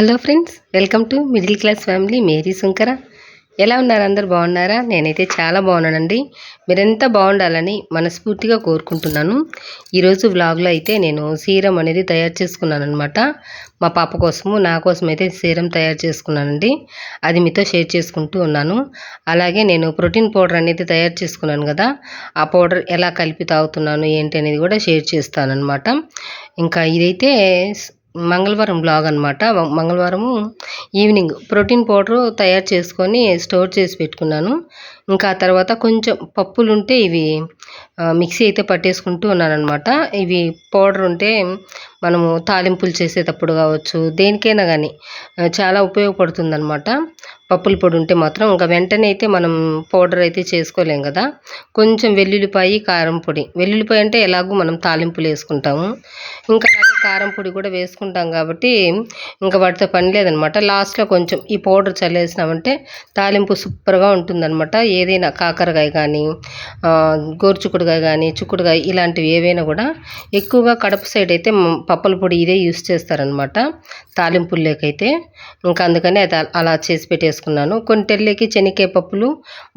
Hello friends welcome to middle class family. Mary Shankara ఎలా ఉన్నారు? అందరు బాగున్నారా? నేనైతే చాలా బాగున్నానండి. మీరెంత బాగుండాలని మనస్ఫూర్తిగా కోరుకుంటున్నాను. ఈరోజు వ్లాగ్లో అయితే నేను సీరం అనేది తయారు చేసుకున్నాను అనమాట మా పాప కోసము నా కోసం అయితే సీరం తయారు చేసుకున్నానండి. అది మీతో షేర్ చేసుకుంటూ ఉన్నాను. అలాగే నేను ప్రోటీన్ పౌడర్ అనేది తయారు చేసుకున్నాను కదా ఆ పౌడర్ ఎలా కలిపి తాగుతున్నాను ఏంటి అనేది కూడా షేర్ చేస్తాను అనమాట ఇంకా ఇదైతే మంగళవారం బ్లాగ్ అనమాట మంగళవారము ఈవినింగ్ ప్రోటీన్ పౌడర్ తయారు చేసుకొని స్టోర్ చేసి పెట్టుకున్నాను. ఇంకా ఆ తర్వాత కొంచెం పప్పులు ఉంటే ఇవి మిక్సీ అయితే పట్టేసుకుంటూ ఉన్నానమాట అనమాట ఇవి పౌడర్ ఉంటే మనము తాలింపులు చేసేటప్పుడు కావచ్చు దేనికైనా కానీ చాలా ఉపయోగపడుతుంది అనమాట పప్పుల పొడి ఉంటే మాత్రం ఇంకా వెంటనే అయితే మనం పౌడర్ అయితే చేసుకోలేం కదా. కొంచెం వెల్లుల్లిపాయి కారం పొడి. వెల్లుల్లిపాయ అంటే ఎలాగో మనం తాలింపులు వేసుకుంటాము. ఇంకా అలాగే కారం పొడి కూడా వేసుకుంటాం కాబట్టి ఇంకా వాటితో పని లేదనమాట లాస్ట్లో కొంచెం ఈ పౌడర్ చల్లేసినామంటే తాలింపు సూపర్గా ఉంటుందన్నమాట. ఏదైనా కాకరకాయ కానీ ఆ, గోరుచుక్కుడుకాయ కానీ చుక్కుడుకాయ ఇలాంటివి ఏవైనా కూడా ఎక్కువగా కడప సైడ్ అయితే పప్పుల పొడి ఇదే యూస్ చేస్తారనమాట తాలింపుల్లోకైతే ఇంకా అందుకని అది అలా చేసి పెట్టేసుకున్నాను. కొన్నిటిలోకి శనక్కాయ పప్పులు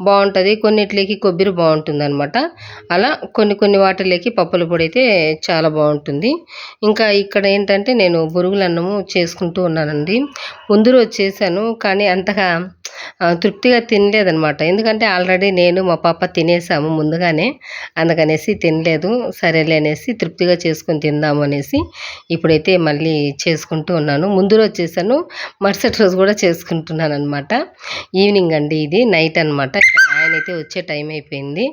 బాగుంటుంది కొన్నిటిలోకి కొబ్బరి బాగుంటుంది అనమాట అలా కొన్ని కొన్ని వాటిలోకి పప్పుల పొడి అయితే చాలా బాగుంటుంది. ఇంకా ఇక్కడ ఏంటంటే నేను బురుగుల అన్నము చేసుకుంటూ ఉన్నానండి. ముందు రోజు చేశాను కానీ అంతగా తృప్తిగా తినలేదనమాట ఎందుకంటే ఆల్రెడీ నేను మా పాప తినేసాము ముందుగానే. అందుకనేసి తినలేదు. సరేలే అనేసి తృప్తిగా చేసుకొని తిందాము అనేసి ఇప్పుడైతే మళ్ళీ చేసుకుంటూ ఉన్నాను. ముందు రోజు చేశాను మరుసటి రోజు కూడా చేసుకుంటున్నాను అనమాట ఈవినింగ్ అండి ఇది నైట్ అనమాట ఆయన అయితే వచ్చే టైం అయిపోయింది.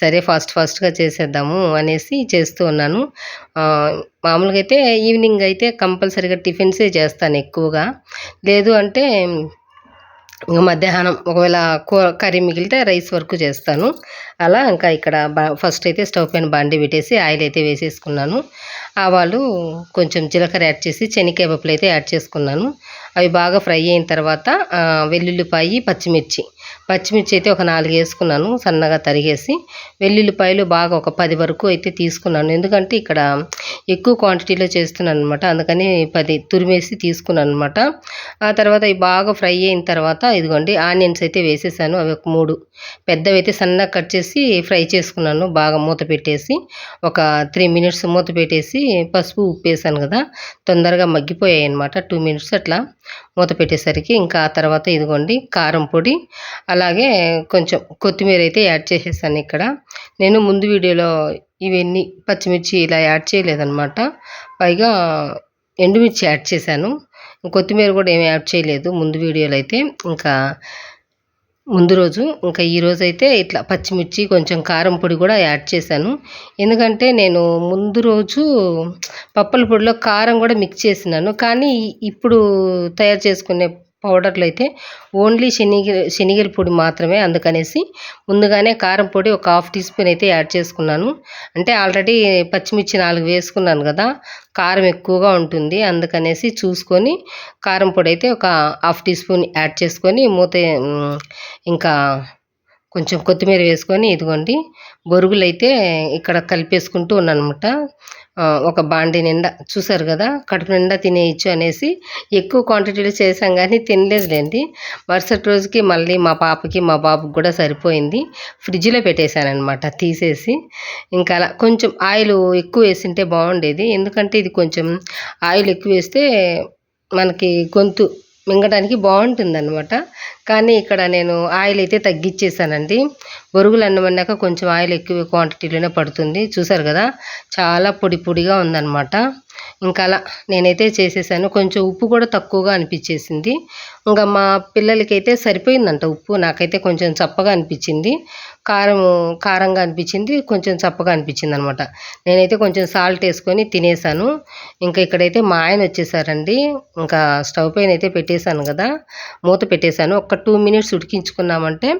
సరే ఫాస్ట్ ఫాస్ట్గా చేసేద్దాము అనేసి చేస్తూ ఉన్నాను. మామూలుగా అయితే ఈవినింగ్ అయితే కంపల్సరీగా టిఫిన్సే చేస్తాను ఎక్కువగా. లేదు అంటే ఇంకా మధ్యాహ్నం ఒకవేళ కూర కర్రీ మిగిలితే రైస్ వరకు చేస్తాను. అలా ఇంకా ఇక్కడ బా ఫస్ట్ అయితే స్టవ్ పైన బాండి పెట్టేసి ఆయిల్ అయితే వేసేసుకున్నాను. ఆవాలు కొంచెం జీలకర్ర యాడ్ చేసి శనక్కాయ పప్పులు అయితే యాడ్ చేసుకున్నాను. అవి బాగా ఫ్రై అయిన తర్వాత వెల్లుల్లిపాయి పచ్చిమిర్చి పచ్చిమిర్చి అయితే ఒక నాలుగు వేసుకున్నాను సన్నగా తరిగేసి. వెల్లుల్లిపాయలు బాగా ఒక పది వరకు అయితే తీసుకున్నాను. ఎందుకంటే ఇక్కడ ఎక్కువ క్వాంటిటీలో చేస్తున్నాను అనమాట అందుకని పది తురిమేసి తీసుకున్నాను అనమాట ఆ తర్వాత ఇవి బాగా ఫ్రై అయిన తర్వాత ఇదిగోండి ఆనియన్స్ అయితే వేసేసాను. అవి ఒక మూడు పెద్దవి అయితే సన్నగా కట్ చేసి ఫ్రై చేసుకున్నాను బాగా మూత పెట్టేసి. ఒక త్రీ మినిట్స్ మూత పెట్టేసి పసుపు ఉప్పు వేసాను కదా తొందరగా మగ్గిపోయాయి అనమాట టూ మినిట్స్ అట్లా మూత పెట్టేసరికి ఇంకా ఆ తర్వాత ఇదిగోండి కారం పొడి అలాగే కొంచెం కొత్తిమీర అయితే యాడ్ చేసేసాను ఇక్కడ. నేను ముందు వీడియోలో ఇవన్నీ పచ్చిమిర్చి ఇలా యాడ్ చేయలేదన్నమాట. పైగా ఎండుమిర్చి యాడ్ చేశాను. కొత్తిమీర కూడా ఏమి యాడ్ చేయలేదు ముందు వీడియోలో అయితే. ఇంకా ముందు రోజు ఇంకా ఈరోజు అయితే ఇట్లా పచ్చిమిర్చి కొంచెం కారం పొడి కూడా యాడ్ చేశాను. ఎందుకంటే నేను ముందు రోజు పప్పుల పొడిలో కారం కూడా మిక్స్ చేసినాను. కానీ ఇప్పుడు తయారు చేసుకునే పౌడర్లు అయితే ఓన్లీ శనిగ శనిగల పొడి మాత్రమే అందుకనేసి ముందుగానే కారం పొడి ఒక హాఫ్ టీ స్పూన్ అయితే యాడ్ చేసుకున్నాను. అంటే ఆల్రెడీ పచ్చిమిర్చి నాలుగు వేసుకున్నాను కదా కారం ఎక్కువగా ఉంటుంది. అందుకనేసి చూసుకొని కారం పొడి అయితే ఒక హాఫ్ టీ స్పూన్ యాడ్ చేసుకొని మూత ఇంకా కొంచెం కొత్తిమీర వేసుకొని ఇదిగోండి బొరుగులు అయితే ఇక్కడ కలిపేసుకుంటూ ఉన్నాను అనమాట ఒక బాండి నిండా చూసారు కదా కడుపు నిండా తినేయచ్చు అనేసి ఎక్కువ క్వాంటిటీలో చేసాం కానీ తినలేదులేండి. మరుసటి రోజుకి మళ్ళీ మా పాపకి మా బాబుకి కూడా సరిపోయింది. ఫ్రిడ్జ్లో పెట్టేశానమాట తీసేసి. ఇంకా అలా కొంచెం ఆయిల్ ఎక్కువ వేసింటే బాగుండేది. ఎందుకంటే ఇది కొంచెం ఆయిల్ ఎక్కువ వేస్తే మనకి గొంతు మింగడానికి బాగుంటుంది అనమాట కానీ ఇక్కడ నేను ఆయిల్ అయితే తగ్గించేసానండి బొరుగులు అన్నం అన్నాక కొంచెం ఆయిల్ ఎక్కువ క్వాంటిటీలోనే పడుతుంది. చూసారు కదా? చాలా పొడి పొడిగా ఉందన్నమాట. ఇంకా అలా నేనైతే చేసేసాను. కొంచెం ఉప్పు కూడా తక్కువగా అనిపించేసింది. ఇంకా మా పిల్లలకైతే సరిపోయిందంట ఉప్పు. నాకైతే కొంచెం చప్పగా అనిపించింది. కారం కారంగా అనిపించింది. కొంచెం చప్పగా అనిపించింది అనమాట నేనైతే కొంచెం సాల్ట్ వేసుకొని తినేసాను. ఇంకా ఇక్కడైతే మా ఆయన వచ్చేసారండి. ఇంకా స్టవ్ పైన అయితే పెట్టేశాను కదా. మూత పెట్టేశాను. ఒక టూ మినిట్స్ ఉడికించుకున్నామంటే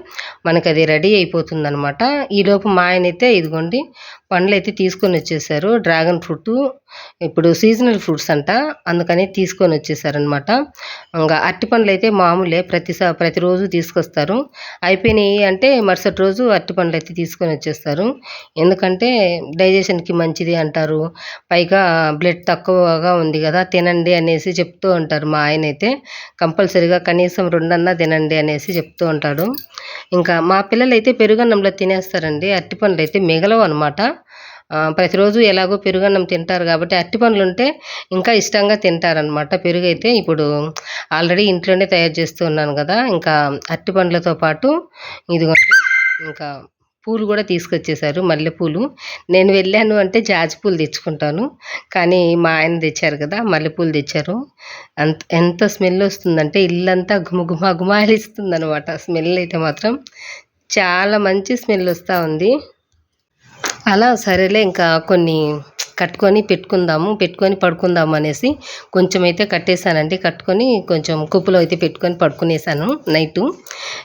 మనకి అది రెడీ అయిపోతుంది అనమాట ఈలోపు మా ఆయన అయితే ఇదిగోండి పండ్లు అయితే తీసుకొని వచ్చేసారు. Dragon fruit. ఇప్పుడు సీజనల్ ఫ్రూట్స్ అంట. అందుకని తీసుకొని వచ్చేసారనమాట ఇంకా అరటి పండ్లు అయితే మామూలే ప్రతిసా ప్రతిరోజు తీసుకొస్తారు. అయిపోయినాయి అంటే మరుసటి రోజు అరటి పండ్లు అయితే తీసుకొని వచ్చేస్తారు. ఎందుకంటే డైజెషన్కి మంచిది అంటారు. పైగా బ్లడ్ తక్కువగా ఉంది కదా తినండి అనేసి చెప్తూ ఉంటారు మా ఆయన అయితే కంపల్సరీగా కనీసం రెండన్నా తినండి అనేసి చెప్తూ ఉంటాడు. ఇంకా మా పిల్లలు అయితే పెరుగన్నంలో తినేస్తారండి. అరటి పండ్లు అయితే మిగలవు అనమాట ప్రతిరోజు ఎలాగో పెరుగన్నం తింటారు కాబట్టి అరటి పండ్లు ఉంటే ఇంకా ఇష్టంగా తింటారనమాట పెరుగు అయితే ఇప్పుడు ఆల్రెడీ ఇంట్లోనే తయారు చేస్తూ ఉన్నాను కదా ఇంకా అరటి పండ్లతో పాటు ఇదిగో ఇంకా పూలు కూడా తీసుకొచ్చేసారు మల్లెపూలు. నేను వెళ్ళాను అంటే జాజి పూలు తెచ్చుకుంటాను కానీ మా ఆయన తెచ్చారు కదా మల్లెపూలు తెచ్చారు. అంత ఎంత స్మెల్ వస్తుందంటే ఇల్లంతా గుమ గుమ గుమాలిస్తుంది అనమాట స్మెల్ అయితే మాత్రం చాలా మంచి స్మెల్ వస్తూ ఉంది. అలా సరేలే ఇంకా కొన్ని కట్టుకొని పెట్టుకుందాము పెట్టుకొని పడుకుందాము అనేసి కొంచెం అయితే కట్టేశానండి. కట్టుకొని కొంచెం కుప్పలో అయితే పెట్టుకొని పడుకునేసాను నైటు.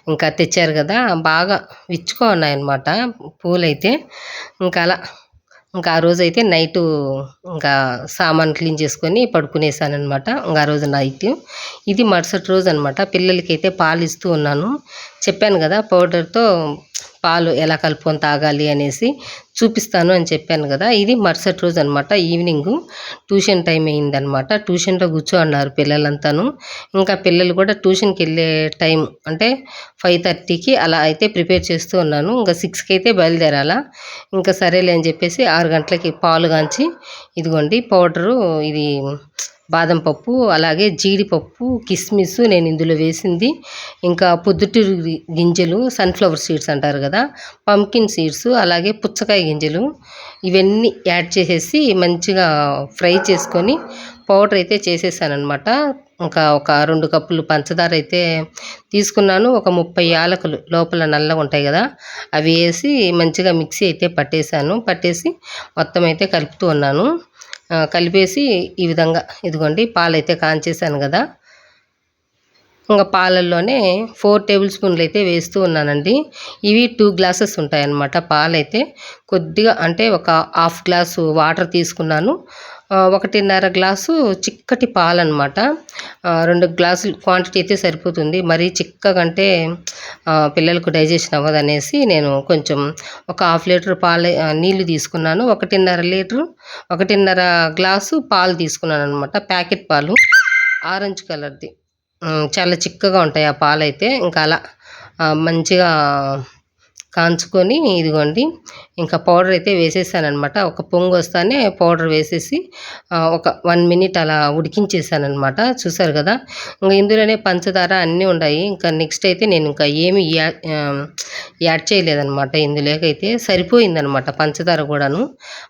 ఇంకా తెచ్చారు కదా బాగా విచ్చుకో ఉన్నాయన్నమాట పూలైతే. ఇంకా అలా ఇంకా ఆ రోజు అయితే నైటు ఇంకా సామాన్ క్లీన్ చేసుకొని పడుకునేసాను అనమాట ఇంకా ఆ రోజు నైట్. ఇది మరుసటి రోజు అనమాట పిల్లలకి అయితే పాలు ఇస్తూ ఉన్నాను. చెప్పాను కదా పౌడర్తో పాలు ఎలా కలుపుకొని తాగాలి అనేసి చూపిస్తాను అని చెప్పాను కదా. ఇది మరుసటి రోజు అనమాట ఈవినింగ్. ట్యూషన్ టైం అయిందనమాట ట్యూషన్లో కూర్చో అన్నారు పిల్లలంతాను. ఇంకా పిల్లలు కూడా ట్యూషన్కి వెళ్ళే టైం అంటే ఫైవ్ థర్టీకి అలా అయితే ప్రిపేర్ చేస్తూ ఉన్నాను. ఇంకా సిక్స్కి అయితే బయలుదేరాలా. ఇంకా సరేలే అని చెప్పేసి ఆరు గంటలకి పాలు కాంచి ఇదిగోండి పౌడరు ఇది బాదం పప్పు అలాగే జీడిపప్పు కిస్మిస్ నేను ఇందులో వేసింది. ఇంకా పొద్దుటూరు గింజలు సన్ఫ్లవర్ సీడ్స్ అంటారు కదా పంకిన్ సీడ్స్ అలాగే పుచ్చకాయ గింజలు ఇవన్నీ యాడ్ చేసేసి మంచిగా ఫ్రై చేసుకొని పౌడర్ అయితే చేసేసానమాట ఇంకా ఒక రెండు కప్పులు పంచదార అయితే తీసుకున్నాను. ఒక ముప్పై యాలకులు లోపల నల్లగా ఉంటాయి కదా అవి వేసి మంచిగా మిక్సీ అయితే పట్టేశాను. పట్టేసి మొత్తం అయితే కలుపుతూ ఉన్నాను. కలిపేసి ఈ విధంగా ఇదిగోండి పాలు అయితే కాంచేసాను కదా. ఇంకా పాలల్లోనే ఫోర్ టేబుల్ స్పూన్లు అయితే వేస్తూ ఉన్నానండి. ఇవి టూ గ్లాసెస్ ఉంటాయన్నమాట పాలైతే. కొద్దిగా అంటే ఒక హాఫ్ గ్లాసు వాటర్ తీసుకున్నాను. ఒకటిన్నర గ్లాసు చిక్కటి పాలు అనమాట రెండు గ్లాసులు క్వాంటిటీ అయితే సరిపోతుంది. మరీ చిక్కగా అంటే పిల్లలకు డైజెషన్ అవ్వదు అనేసి నేను కొంచెం ఒక హాఫ్ లీటర్ పాలు నీళ్ళు తీసుకున్నాను. ఒకటిన్నర లీటరు ఒకటిన్నర గ్లాసు పాలు తీసుకున్నాను అనమాట ప్యాకెట్ పాలు. ఆరెంజ్ కలర్ది. చాలా చిక్కగా ఉంటాయి ఆ పాలు అయితే ఇంకా అలా మంచిగా కాంచుకొని ఇదిగోండి ఇంకా పౌడర్ అయితే వేసేసానమాట ఒక పొంగు వస్తానే పౌడర్ వేసేసి ఒక వన్ మినిట్ అలా ఉడికించేసానమాట చూసారు కదా? ఇంకా ఇందులోనే పంచదార అన్నీ ఉన్నాయి ఇంకా నెక్స్ట్ అయితే నేను ఇంకా ఏమి యాడ్ చేయలేదనమాట ఇందులోకైతే సరిపోయిందనమాట పంచదార కూడాను.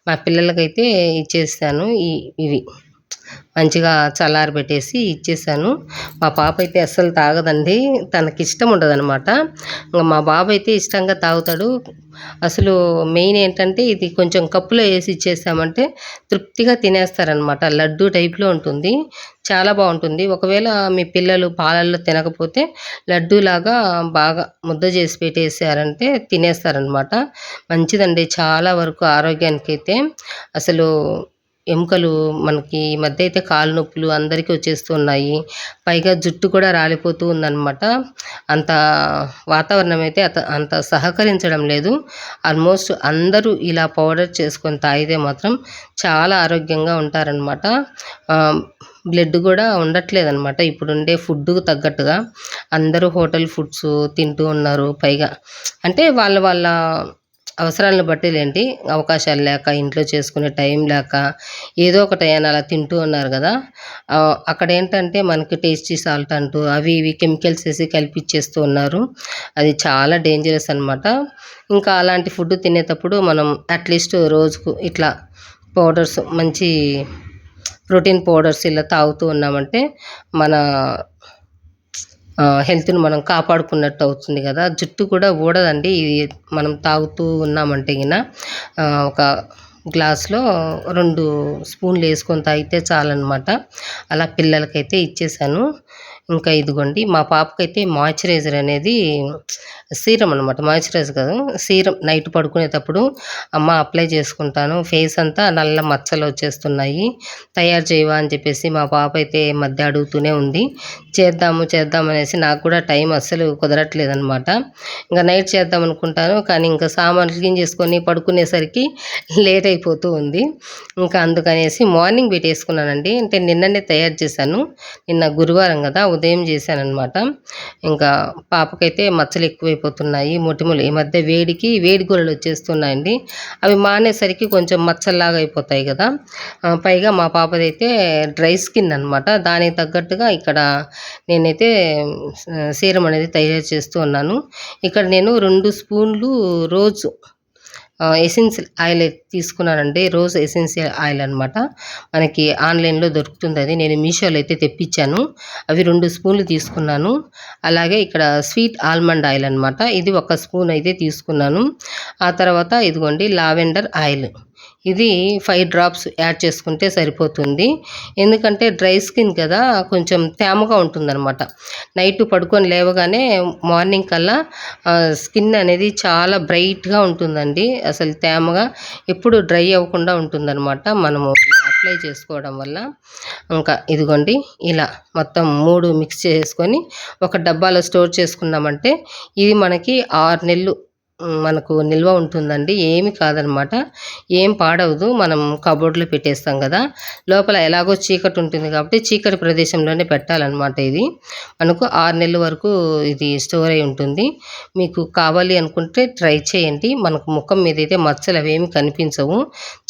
మా పిల్లలకైతే ఇచ్చేసాను ఇవి. మంచిగా చల్లారబెట్టేసి ఇచ్చేసాను. మా పాప అయితే అస్సలు తాగదండి. తనకి ఇష్టం ఉండదనమాట ఇంకా మా బాబు అయితే ఇష్టంగా తాగుతాడు. అసలు మెయిన్ ఏంటంటే ఇది కొంచెం కప్పులో వేసి ఇచ్చేసామంటే తృప్తిగా తినేస్తారనమాట లడ్డు టైప్లో ఉంటుంది. చాలా బాగుంటుంది. ఒకవేళ మీ పిల్లలు పాలల్లో తినకపోతే లడ్డూలాగా బాగా ముద్ద చేసి పెట్టేసారంటే తినేస్తారనమాట మంచిదండి. చాలా వరకు ఆరోగ్యానికి అయితే అసలు ఎముకలు మనకి ఈ మధ్య అయితే కాలు నొప్పులు అందరికీ వచ్చేస్తున్నాయి పైగా జుట్టు కూడా రాలిపోతూ ఉందన్నమాట. అంత వాతావరణం అయితే అత అంత సహకరించడం లేదు. ఆల్మోస్ట్ అందరూ ఇలా పౌడర్ చేసుకొని తాగితే మాత్రం చాలా ఆరోగ్యంగా ఉంటారనమాట బ్లడ్ కూడా ఉండట్లేదు అనమాట ఇప్పుడుండే ఫుడ్కు తగ్గట్టుగా అందరూ హోటల్ ఫుడ్స్ తింటూ ఉన్నారు. పైగా అంటే వాళ్ళ వాళ్ళ అవసరాలను బట్టి లేండి. అవకాశాలు లేక ఇంట్లో చేసుకునే టైం లేక ఏదో ఒక టైం అలా తింటూ ఉన్నారు కదా. అక్కడ ఏంటంటే మనకి టేస్టీ సాల్ట్ అంటూ అవి ఇవి కెమికల్స్ వేసి కలిపిచ్చేస్తూ ఉన్నారు. అది చాలా డేంజరస్ అనమాట ఇంకా అలాంటి ఫుడ్ తినేటప్పుడు మనం అట్లీస్ట్ రోజుకు ఇట్లా పౌడర్స్ మంచి ప్రోటీన్ పౌడర్స్ ఇలా తాగుతూ ఉన్నామంటే మన హెల్త్ని మనం కాపాడుకున్నట్టు అవుతుంది కదా. జుట్టు కూడా ఊడదండి. ఇది మనం తాగుతూ ఉన్నామంటే గిన ఒక గ్లాస్లో రెండు స్పూన్లు వేసుకొని తాగితే చాలన్నమాట. అలా పిల్లలకైతే ఇచ్చేసాను. ఇంకా ఇదిగోండి మా పాపకైతే మాయిశ్చరైజర్ అనేది సీరం అనమాట మాయిశ్చరైజర్ కాదు సీరం. నైట్ పడుకునేటప్పుడు అమ్మ అప్లై చేసుకుంటాను ఫేస్ అంతా నల్ల మచ్చలు వచ్చేస్తున్నాయి తయారు చేయవా అని చెప్పేసి మా పాప అయితే మధ్య అడుగుతూనే ఉంది. చేద్దాము చేద్దాం అనేసి నాకు కూడా టైం అస్సలు కుదరట్లేదు అనమాట ఇంకా నైట్ చేద్దాం అనుకుంటాను కానీ ఇంకా సామాన్లు క్లీన్ చేసుకొని పడుకునేసరికి లేట్ అయిపోతూ ఉంది. ఇంకా అందుకనేసి మార్నింగ్ పెట్టేసుకున్నానండి అంటే నిన్ననే తయారు చేశాను నిన్న గురువారం కదా ఉదయం చేశానమాట ఇంకా పాపకైతే మచ్చలు ఎక్కువైపోతున్నాయి మొటిమలు. ఈ మధ్య వేడికి వేడి గొర్రెలు వచ్చేస్తున్నాయండి. అవి మానేసరికి కొంచెం మచ్చల్లాగా అయిపోతాయి కదా. పైగా మా పాపదైతే డ్రై స్కిన్ అనమాట దానికి తగ్గట్టుగా ఇక్కడ నేనైతే సీరం అనేది తయారు చేస్తూ ఉన్నాను. ఇక్కడ నేను రెండు స్పూన్లు రోజు ఎసెన్షియల్ ఆయిల్ అయితే తీసుకున్నానండి రోజ్ ఎసెన్షియల్ ఆయిల్ అనమాట మనకి ఆన్లైన్లో దొరుకుతుంది అది నేను మీషోలో అయితే తెప్పించాను. అవి రెండు స్పూన్లు తీసుకున్నాను. అలాగే ఇక్కడ స్వీట్ ఆల్మండ్ ఆయిల్ అనమాట ఇది ఒక స్పూన్ అయితే తీసుకున్నాను. ఆ తర్వాత ఇదిగోండి లావెండర్ ఆయిల్. ఇది ఫైవ్ డ్రాప్స్ యాడ్ చేసుకుంటే సరిపోతుంది. ఎందుకంటే డ్రై స్కిన్ కదా కొంచెం తేమగా ఉంటుందన్నమాట. నైట్ పడుకొని లేవగానే మార్నింగ్ కల్లా స్కిన్ అనేది చాలా బ్రైట్గా ఉంటుందండి. అసలు తేమగా ఎప్పుడు డ్రై అవ్వకుండా ఉంటుందన్నమాట. మనము అప్లై చేసుకోవడం వల్ల. ఇంకా ఇదిగోండి ఇలా మొత్తం మూడు మిక్స్ చేసుకొని ఒక డబ్బాలో స్టోర్ చేసుకున్నామంటే ఇది మనకి ఆరు నెలలు మనకు నిల్వ ఉంటుందండి. ఏమి కాదనమాట. ఏం పాడవదు. మనం కబోర్డ్లో పెట్టేస్తాం కదా. లోపల ఎలాగో చీకటి ఉంటుంది కాబట్టి చీకటి ప్రదేశంలోనే పెట్టాలన్నమాట ఇది. మనకు ఆరు నెలల వరకు ఇది స్టోర్ అయి ఉంటుంది. మీకు కావాలి అనుకుంటే ట్రై చేయండి. మనకు ముఖం మీద అయితే మచ్చలు అవేమి కనిపించవు.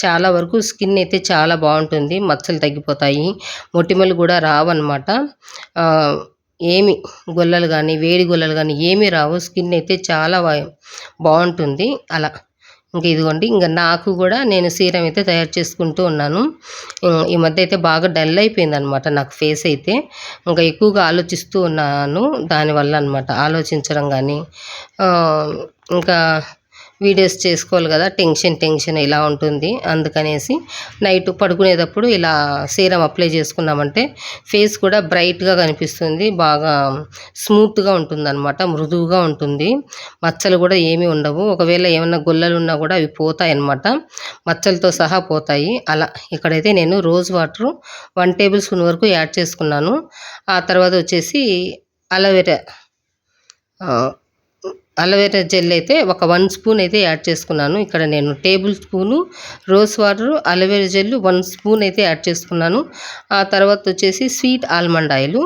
చాలా వరకు స్కిన్ అయితే చాలా బాగుంటుంది. మచ్చలు తగ్గిపోతాయి. మొటిమలు కూడా రావన్నమాట ఏమి గొల్లలు కానీ వేడి గొల్లలు కానీ ఏమీ రావు. స్కిన్ అయితే చాలా బాగుంటుంది. అలా. ఇంకా ఇదిగోండి ఇంకా నాకు కూడా నేను సీరం అయితే తయారు చేసుకుంటూ ఉన్నాను. ఈ మధ్య అయితే బాగా డల్ అయిపోయింది అనమాట నాకు ఫేస్ అయితే. ఇంకా ఎక్కువగా ఆలోచిస్తూ ఉన్నాను దానివల్ల అనమాట ఆలోచించడం కానీ ఇంకా వీడియోస్ చేసుకోవాలి కదా టెన్షన్ టెన్షన్ ఇలా ఉంటుంది. అందుకనేసి నైట్ పడుకునేటప్పుడు ఇలా సీరం అప్లై చేసుకున్నామంటే ఫేస్ కూడా బ్రైట్గా కనిపిస్తుంది. బాగా స్మూత్గా ఉంటుంది అనమాట మృదువుగా ఉంటుంది. మచ్చలు కూడా ఏమీ ఉండవు. ఒకవేళ ఏమైనా గొల్లలు ఉన్నా కూడా అవి పోతాయి అన్నమాట మచ్చలతో సహా పోతాయి. అలా ఇక్కడైతే నేను rose water one table spoon వరకు యాడ్ చేసుకున్నాను. ఆ తర్వాత వచ్చేసి అలోవెరా అలోవెరా జెల్ అయితే ఒక వన్ స్పూన్ అయితే యాడ్ చేసుకున్నాను. ఇక్కడ నేను table spoon rose water aloe vera gel one spoon అయితే యాడ్ చేసుకున్నాను. ఆ తర్వాత వచ్చేసి స్వీట్ ఆల్మండ్ ఆయిల్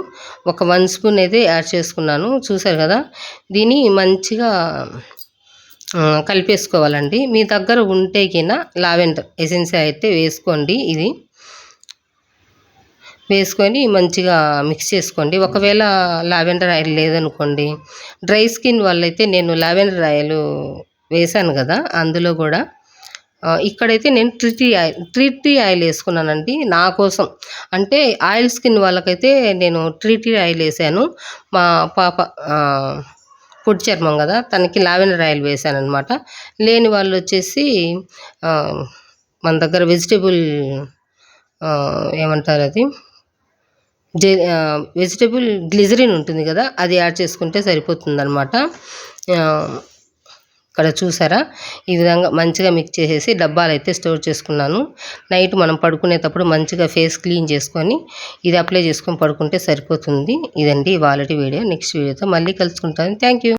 ఒక వన్ స్పూన్ అయితే యాడ్ చేసుకున్నాను. చూసారు కదా దీన్ని మంచిగా కలిపేసుకోవాలండి. మీ దగ్గర ఉంటే కింద లావెండర్ ఎసెన్స్ అయితే వేసుకోండి ఇది. వేసుకొని మంచిగా మిక్స్ చేసుకోండి. ఒకవేళ లావెండర్ ఆయిల్ లేదనుకోండి డ్రై స్కిన్ వాళ్ళైతే నేను లావెండర్ ఆయిల్ వేశాను కదా అందులో కూడా. ఇక్కడైతే నేను ట్రిటీ ఆయిల్ ట్రిటీ ఆయిల్ వేసుకున్నానండి నా కోసం. అంటే ఆయిల్ స్కిన్ వాళ్ళకైతే నేను ట్రిటీ ఆయిల్ వేసాను మా పాప పొడి చర్మం కదా తనకి లావెండర్ ఆయిల్ వేసాను అనమాట లేని వాళ్ళు వచ్చేసి మన దగ్గర వెజిటేబుల్ ఏమంటారు అది? జె వెజిటేబుల్ గ్లిజరిన్ ఉంటుంది కదా అది యాడ్ చేసుకుంటే సరిపోతుంది అనమాట ఇక్కడ చూసారా? ఈ విధంగా మంచిగా మిక్స్ చేసేసి డబ్బాలు అయితే స్టోర్ చేసుకున్నాను. నైట్ మనం పడుకునేటప్పుడు మంచిగా ఫేస్ క్లీన్ చేసుకొని ఇది అప్లై చేసుకొని పడుకుంటే సరిపోతుంది. ఇదండి వాళ్ళటి వీడియో. నెక్స్ట్ వీడియోతో మళ్ళీ కలుసుకుంటాను. Thank you.